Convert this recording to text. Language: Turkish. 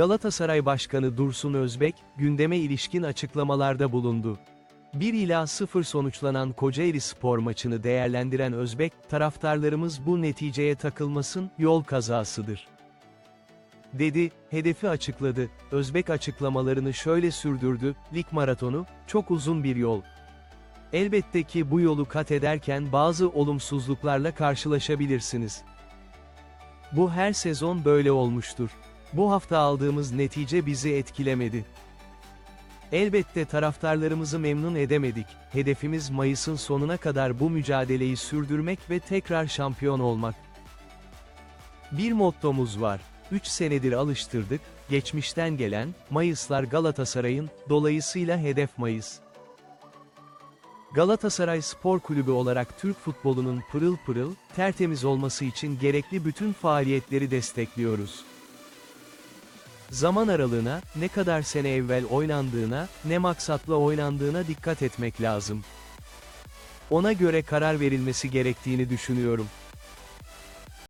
Galatasaray Başkanı Dursun Özbek, gündeme ilişkin açıklamalarda bulundu. 1 ila 0 sonuçlanan Kocaeli spor maçını değerlendiren Özbek, taraftarlarımız bu neticeye takılmasın, yol kazasıdır. Dedi, hedefi açıkladı, Özbek açıklamalarını şöyle sürdürdü, lig maratonu, çok uzun bir yol. Elbette ki bu yolu kat ederken bazı olumsuzluklarla karşılaşabilirsiniz. Bu her sezon böyle olmuştur. Bu hafta aldığımız netice bizi etkilemedi. Elbette taraftarlarımızı memnun edemedik. Hedefimiz Mayıs'ın sonuna kadar bu mücadeleyi sürdürmek ve tekrar şampiyon olmak. Bir mottomuz var. 3 senedir alıştırdık, geçmişten gelen, Mayıslar Galatasaray'ın, dolayısıyla hedef Mayıs. Galatasaray Spor Kulübü olarak Türk futbolunun pırıl pırıl, tertemiz olması için gerekli bütün faaliyetleri destekliyoruz. Zaman aralığına, ne kadar sene evvel oynandığına, ne maksatla oynandığına dikkat etmek lazım. Ona göre karar verilmesi gerektiğini düşünüyorum.